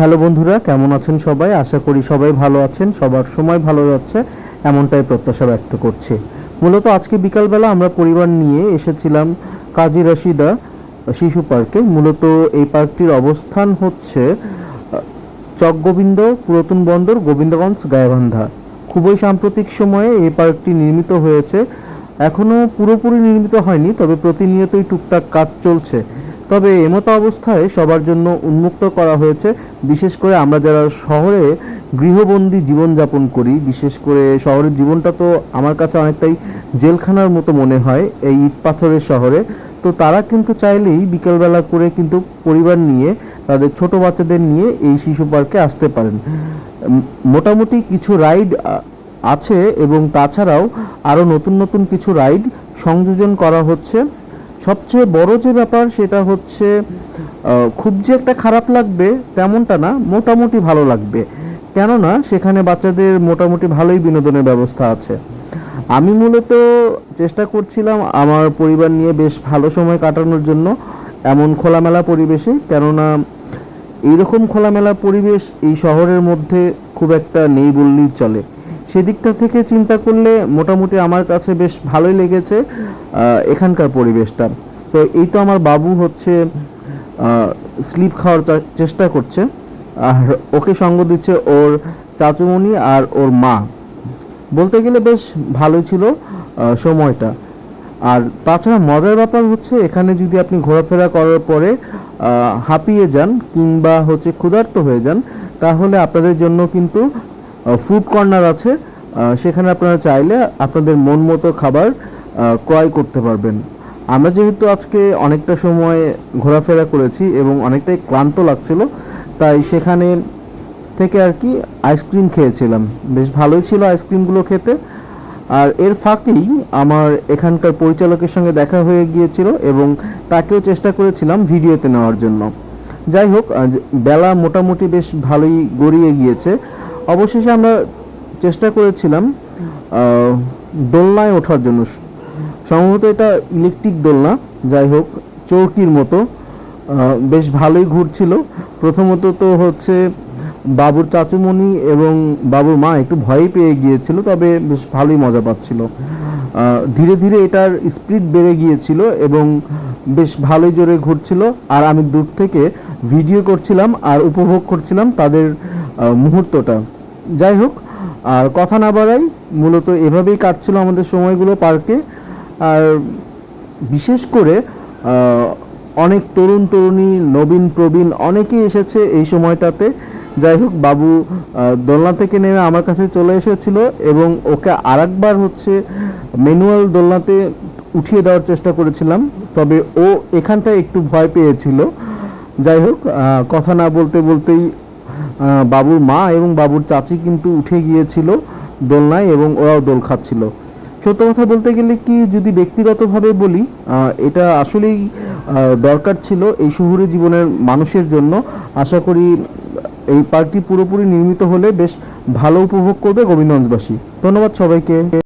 Hello বন্ধুরা, কেমন আছেন সবাই? আশা করি সবাই ভালো আছেন, সবার সময় ভালো যাচ্ছে, এমনটাই প্রত্যাশা ব্যক্ত করছি। মূলত আজকে বিকালবেলা আমরা পরিবার নিয়ে এসেছিলাম কাজী রশিদা শিশু পার্কে। মূলত এই পার্কটির অবস্থান হচ্ছে চকগোবিন্দ পুরাতন বন্দর গোবিন্দগঞ্জ গায়েবান্ধা খুবই সাম্প্রতিক সময়ে এই পার্কটি নির্মিত হয়েছে। এখনও পুরোপুরি নির্মিত হয়নি, তবে প্রতিনিয়তই টুকটাক কাজ চলছে। তবে এমতো অবস্থায় সবার জন্য উন্মুক্ত করা হয়েছে। বিশেষ করে আমরা যারা শহরে গৃহবন্দী জীবনযাপন করি, বিশেষ করে শহরের জীবনটা তো আমার কাছে অনেকটাই জেলখানার মতো মনে হয় এই ইট পাথরের শহরে। তো তারা কিন্তু চাইলেই বিকেলবেলা করে কিন্তু পরিবার নিয়ে, তাদের ছোট বাচ্চাদের নিয়ে এই শিশু পার্কে আসতে পারেন। মোটামুটি কিছু রাইড আছে এবং তাছাড়াও আরও নতুন নতুন কিছু রাইড সংযোজন করা হচ্ছে। সবচেয়ে বড় যে ব্যাপার সেটা হচ্ছে খুব যে একটা খারাপ লাগবে তেমনটা না, মোটামুটি ভালো লাগবে। কেননা সেখানে বাচ্চাদের মোটামুটি ভালোই বিনোদনের ব্যবস্থা আছে। আমি মূলত চেষ্টা করছিলাম আমার পরিবার নিয়ে বেশ ভালো সময় কাটানোর জন্য এমন খোলামেলা পরিবেশে, কেননা এইরকম খোলামেলা পরিবেশ এই শহরের মধ্যে খুব একটা নেই বললেই চলে। সেদিকটা থেকে চিন্তা করলে মোটামুটি আমার কাছে বেশ ভালোই লেগেছে এখানকার পরিবেশটা। তো এই তো আমার বাবু হচ্ছে স্লিপ খাওয়ার চেষ্টা করছে, আর ওকে সঙ্গ দিচ্ছে ওর চাচুমণি আর ওর মা। বলতে গেলে বেশ ভালোই ছিল সময়টা। আর তাছাড়া মজার ব্যাপার হচ্ছে, এখানে যদি আপনি ঘোরাফেরা করার পরে হাঁপিয়ে যান কিংবা হচ্ছে ক্ষুধার্ত হয়ে যান, তাহলে আপনাদের জন্য কিন্তু ফুড কর্নার আছে। সেখানে আপনারা চাইলে আপনাদের মন মতো খাবার ক্রয় করতে পারবেন। আমরা যেহেতু আজকে অনেকটা সময় ঘোরাফেরা করেছি এবং অনেকটাই ক্লান্ত লাগছিল, তাই সেখানে থেকে আর কি আইসক্রিম খেয়েছিলাম। বেশ ভালোই ছিল আইসক্রিমগুলো খেতে। আর এর ফাঁকেই আমার এখানকার পরিচালকের সঙ্গে দেখা হয়ে গিয়েছিল এবং তাকেও চেষ্টা করেছিলাম ভিডিওতে নেওয়ার জন্য। যাই হোক বেলা মোটামুটি বেশ ভালোই গড়িয়ে গিয়েছে। অবশেষে আমরা চেষ্টা করেছিলাম দোলনায় ওঠার জন্য। সম্ভবত এটা ইলেকট্রিক দোলনা, যাই হোক, চৌকির মতো। বেশ ভালোই ঘুরছিল। প্রথমত তো হচ্ছে বাবুর চাচুমণি এবং বাবুর মা একটু ভয় পেয়ে গিয়েছিল, তবে বেশ ভালোই মজা পাচ্ছিল। ধীরে ধীরে এটার স্পিড বেড়ে গিয়েছিল এবং বেশ ভালোই জোরে ঘুরছিল। আর আমি দূর থেকে ভিডিও করছিলাম আর উপভোগ করছিলাম তাদের মুহূর্তটা। যাই হোক, আর কথা না বাড়াই, মূলত এভাবেই কাটছিল আমাদের সময়গুলো পার্কে। আর বিশেষ করে অনেক তরুণ তরুণী, নবীন প্রবীণ অনেকেই এসেছে এই সময়টাতে। যাই হোক, বাবু দোলনা থেকে নেমে আমার কাছে চলে এসেছিল এবং ওকে আরেকবার হচ্ছে ম্যানুয়াল দোলনাতে উঠিয়ে দেওয়ার চেষ্টা করেছিলাম। তবে ও এখানটায় একটু ভয় পেয়েছিল। যাই হোক কথা না বলতে বলতেই বাবুর মা এবং বাবুর চাচি কিন্তু উঠে গিয়েছিল দোলনায় এবং ওরাও দোল খাচ্ছিল। সত্য কথা বলতে গেলে কি যদি ব্যক্তিগতভাবে বলি এটা আসলেই দরকার ছিল এই শহুরে জীবনের মানুষের জন্য। আশা করি এই পার্কটি পুরোপুরি নির্মিত হলে বেশ ভালো উপভোগ করবে গোবিন্দগঞ্জবাসী। ধন্যবাদ সবাইকে।